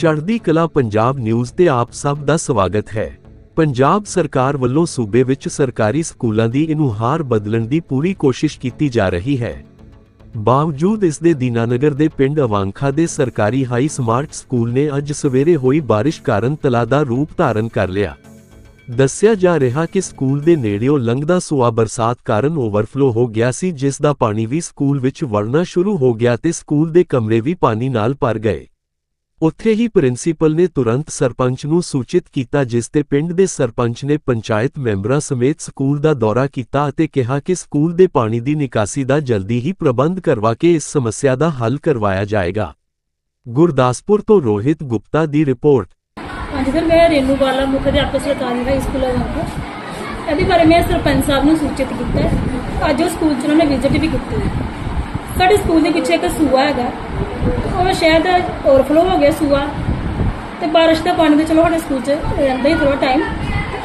ਚੜ੍ਹਦੀ ਕਲਾ ਪੰਜਾਬ ਨਿਊਜ਼ ਤੇ ਆਪ ਸਭ ਦਾ ਸਵਾਗਤ ਹੈ। ਪੰਜਾਬ ਸਰਕਾਰ ਵੱਲੋਂ ਸੂਬੇ ਵਿੱਚ ਸਰਕਾਰੀ ਸਕੂਲਾਂ ਦੀ ਇਨੁਹਾਰ ਬਦਲਣ ਦੀ ਪੂਰੀ ਕੋਸ਼ਿਸ਼ ਕੀਤੀ ਜਾ ਰਹੀ ਹੈ। ਬਾਵਜੂਦ ਇਸ ਦੇ ਦੀਨਾਨਗਰ ਦੇ ਪਿੰਡ ਅਵਾਂਖਾ ਦੇ ਸਰਕਾਰੀ ਹਾਈ ਸਮਾਰਟ ਸਕੂਲ ਨੇ ਅੱਜ ਸਵੇਰੇ ਹੋਈ ਬਾਰਿਸ਼ ਕਾਰਨ ਤਲਾ ਦਾ ਰੂਪ ਧਾਰਨ ਕਰ ਲਿਆ। ਦੱਸਿਆ ਜਾ ਰਿਹਾ ਕਿ ਸਕੂਲ ਦੇ ਨੇੜਿਓਂ ਲੰਘਦਾ ਸੂਆ ਬਰਸਾਤ ਕਾਰਨ ਓਵਰਫਲੋ ਹੋ ਗਿਆ ਸੀ, ਜਿਸ ਦਾ ਪਾਣੀ ਵੀ ਸਕੂਲ ਵਿੱਚ ਵੜਨਾ ਸ਼ੁਰੂ ਹੋ ਗਿਆ ਤੇ ਸਕੂਲ ਦੇ ਕਮਰੇ ਵੀ ਪਾਣੀ ਨਾਲ ਭਰ ਗਏ। ਉੱਥੇ ਹੀ ਪ੍ਰਿੰਸੀਪਲ ਨੇ ਤੁਰੰਤ ਸਰਪੰਚ ਨੂੰ ਸੂਚਿਤ ਕੀਤਾ, ਜਿਸ ਤੇ ਪਿੰਡ ਦੇ ਸਰਪੰਚ ਨੇ ਪੰਚਾਇਤ ਮੈਂਬਰਾਂ ਸਮੇਤ ਸਕੂਲ ਦਾ ਦੌਰਾ ਕੀਤਾ ਅਤੇ ਕਿਹਾ ਕਿ ਸਕੂਲ ਦੇ ਪਾਣੀ ਦੀ ਨਿਕਾਸੀ ਦਾ ਜਲਦੀ ਹੀ ਪ੍ਰਬੰਧ ਕਰਵਾ ਕੇ ਇਸ ਸਮੱਸਿਆ ਦਾ ਹੱਲ ਕਰਵਾਇਆ ਜਾਏਗਾ। ਗੁਰਦਾਸਪੁਰ ਤੋਂ ਰੋਹਿਤ ਗੁਪਤਾ ਦੀ ਰਿਪੋਰਟ। ਹਾਂਜੀ ਸਰ, ਮੈਂ ਰੇਨੂ ਬਾਲਾ, ਮੁੱਖ ਅਧਿਆਪਕ ਸਰਕਾਰੀ ਹਾਈ ਸਕੂਲ ਅਵਾਂਕਾ ਇਹਦੇ ਬਾਰੇ ਮੈਂ ਸਰਪੰਚ ਸਾਹਿਬ ਨੂੰ ਸੂਚਿਤ ਕੀਤਾ ਅੱਜ ਉਹ ਸਕੂਲ ਚ ਉਹਨਾਂ ਨੇ ਵਿਜ਼ਿਟ ਵੀ ਕੀਤੀ ਸਾਡੇ ਸਕੂਲ ਦੇ ਪਿੱਛੇ ਇੱਕ ਸੂਆ ਹੈਗਾ। ਉਹ ਸ਼ਾਇਦ ਓਵਰਫਲੋ ਹੋ ਗਿਆ ਸੂਆ। ਤੇ ਬਾਰਿਸ਼ ਦਾ ਪਾਣੀ ਤੇ ਚਲੋ ਸਾਡੇ ਸਕੂਲ ਚ ਰਹਿੰਦਾ ਹੀ ਥੋੜਾ ਟਾਈਮ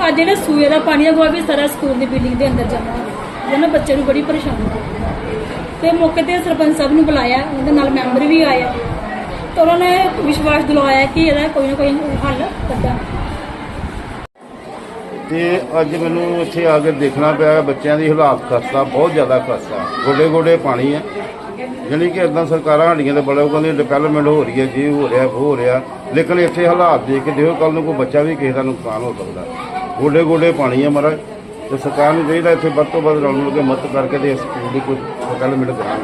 ਅੱਜ ਜਿਹੜਾ ਸੂਏ ਦਾ ਪਾਣੀ ਹੈਗਾ ਵੀ ਸਾਰਾ ਸਕੂਲ ਦੀ ਬਿਲਡਿੰਗ ਦੇ ਅੰਦਰ ਜਮ੍ਹਾਂ ਹੋ ਗਿਆ। ਜਿਹਨਾਂ ਬੱਚੇ ਨੂੰ ਬੜੀ ਪਰੇਸ਼ਾਨੀ ਹੋਈ ਤੇ ਮੌਕੇ ਤੇ ਸਰਪੰਚ ਸਾਹਿਬ ਨੂੰ ਬੁਲਾਇਆ, ਉਹਦੇ ਨਾਲ ਮੈਂਬਰ ਵੀ ਆਏ। ਤੇ ਉਹਨਾਂ ਨੇ ਵਿਸ਼ਵਾਸ ਦਿਲਾਇਆ ਕਿ ਇਹਦਾ ਕੋਈ ਨਾ ਕੋਈ ਹੱਲ ਕੱਢਾਂਗੇ। ਤੇ ਅੱਜ ਮੈਨੂੰ ਇੱਥੇ ਆ ਕੇ ਦੇਖਣਾ ਪਿਆ ਬੱਚਿਆਂ ਦੀ ਹਾਲਾਤ ਖਸਤਾ, ਬਹੁਤ ਜ਼ਿਆਦਾ ਖਸਤਾ। ਗੋਡੇ ਗੋਡੇ ਪਾਣੀ ਹੈ ਜਾਣੀ ਕਿ ਇਦਾਂ ਸਰਕਾਰਾਂ ਸਾਡੀਆਂ ਦੇ ਬੜੇ ਕਹਿੰਦੇ ਡਿਵੈਲਪਮੈਂਟ ਹੋ ਰਹੀ ਹੈ, ਜੀ ਹੋ ਰਿਹਾ ਉਹ ਹੋ ਰਿਹਾ। ਲੇਕਿਨ ਇੱਥੇ ਹਾਲਾਤ ਦੇਖ ਕੇ ਦੇਖੋ ਕੱਲ ਨੂੰ ਕੋਈ ਬੱਚਾ ਵੀ ਕਿਸੇ ਦਾ ਨੁਕਸਾਨ ਹੋ ਸਕਦਾ। ਗੋਡੇ ਗੋਡੇ ਪਾਣੀ ਹੈ ਮਹਾਰਾਜ। ਤੇ ਸਰਕਾਰ ਨੂੰ ਚਾਹੀਦਾ ਇੱਥੇ ਵੱਧ ਤੋਂ ਵੱਧ ਰਲ ਮਿਲ ਕੇ ਮਦਦ ਕਰਕੇ ਤੇ ਇਸ ਸਕੂਲ ਦੀ ਕੋਈ ਡਿਵੈਲਪਮੈਂਟ ਕਰਾਉਣ।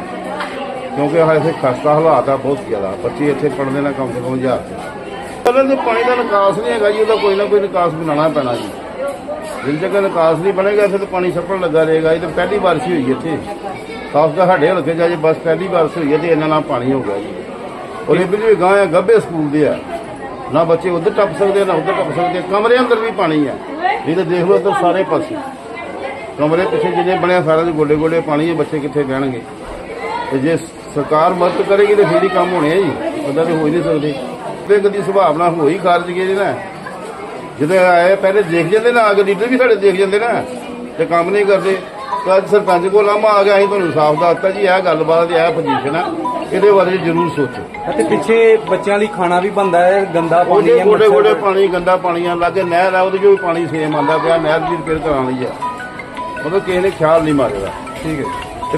ਕਿਉਂਕਿ ਆਹ ਇੱਥੇ ਖਸਤਾ ਹਾਲਾਤ ਆ, ਬਹੁਤ ਜ਼ਿਆਦਾ। ਬੱਚੇ ਇੱਥੇ ਪੜ੍ਹਦੇ ਨਾ ਕਮ ਸੇ ਕਮ ਹਜ਼ਾਰ ਤੇ ਪਹਿਲਾਂ ਤੇ ਪਾਣੀ ਦਾ ਨਿਕਾਸ ਨਹੀਂ ਹੈਗਾ ਜੀ, ਉਹਦਾ ਕੋਈ ਨਾ ਕੋਈ ਨਿਕਾਸ ਬਣਾਉਣਾ ਪੈਣਾ ਜੀ। ਜਿੰਨ ਜਗ੍ਹਾ ਨਿਕਾਸ ਨਹੀਂ ਬਣੇਗਾ ਫਿਰ ਤਾਂ ਪਾਣੀ ਛੱਪਣ ਲੱਗਾ ਰਹੇਗਾ। ਇਹ ਤਾਂ ਪਹਿਲੀ ਬਾਰਿਸ਼ ਹੋਈ ਇੱਥੇ। ਖਾਸ ਕਰ ਸਾਡੇ ਹਲਕੇ 'ਚ ਅੱਜ ਬਸ ਪਹਿਲੀ ਵਾਰ ਹੋਈ ਹੈ ਤੇ ਇਹਨਾਂ ਨਾਲ ਪਾਣੀ ਹੋ ਗਿਆ ਜੀ। ਔਰ ਇਹ ਵੀ ਗਾਂ ਆ ਗੱਭੇ ਸਕੂਲ ਦੇ ਆ। ਨਾ ਬੱਚੇ ਉੱਧਰ ਟੱਪ ਸਕਦੇ, ਨਾ ਉੱਧਰ ਟੱਪ ਸਕਦੇ, ਕਮਰੇ ਅੰਦਰ ਵੀ ਪਾਣੀ ਆ। ਨਹੀਂ ਤਾਂ ਦੇਖ ਲਓ ਇੱਧਰ ਸਾਰੇ ਪਾਸੇ। ਕਮਰੇ ਪਿੱਛੇ ਜਿਹਨੇ ਬਣਿਆ ਸਾਰਿਆਂ ਦੇ ਗੋਡੇ ਗੋਡੇ ਪਾਣੀ ਹੈ ਬੱਚੇ ਕਿੱਥੇ ਬਹਿਣਗੇ ਤੇ ਜੇ ਸਰਕਾਰ ਮਦਦ ਕਰੇਗੀ ਤਾਂ ਫੇਰ ਹੀ ਕੰਮ ਹੋਣੇ ਆ ਜੀ। ਉਹਦਾ ਤੇ ਹੋ ਹੀ ਨਹੀਂ ਸਕਦੇ। ਤੇ ਕਦੀ ਸੁਭਾਵਨਾ ਹੋਈ ਖਾਰਜ ਗਏ ਜੀ ਨਾ ਜਦੋਂ ਆਏ ਪਹਿਲੇ ਦੇਖ ਜਾਂਦੇ ਨਾ ਆ ਲੀਡਰ ਵੀ ਸਾਡੇ ਦੇਖ ਜਾਂਦੇ ਨਾ, ਤੇ ਕੰਮ ਨਹੀਂ ਕਰਦੇ। ਤਾਂ ਅੱਜ ਸਰਪੰਚ ਕੋਲ ਆਮਾ ਆ ਗਿਆ ਅਸੀਂ ਤੁਹਾਨੂੰ ਸਾਫ਼ ਦੱਸਤਾ ਜੀ ਇਹ ਗੱਲਬਾਤ ਇਹ ਪੋਜੀਸ਼ਨ ਆ। ਇਹਦੇ ਬਾਰੇ ਜ਼ਰੂਰ ਸੋਚੋ। ਅਤੇ ਪਿੱਛੇ ਬੱਚਿਆਂ ਲਈ ਖਾਣਾ ਵੀ ਬੰਦਾ ਹੈ ਗੰਦਾ ਪਾਣੀ ਉਹਦੇ ਹੈ ਗੋਡੇ ਮੱਛਰ- ਗੋਡੇ ਪਾਣੀ ਗੰਦਾ ਪਾਣੀ ਆ ਲਾਗੇ ਨਹਿਰ ਆ ਉਹਦੇ ਚੋਂ ਵੀ ਪਾਣੀ ਸੇਮ ਆਉਂਦਾ ਪਿਆ ਨਹਿਰ ਦੀ ਰਿਪੇਅਰ ਕਰਾਉਣ ਆ। ਮਤਲਬ ਕਿਸੇ ਨੇ ਖਿਆਲ ਨਹੀਂ ਮਾਰਿਆ। ਠੀਕ ਹੈ।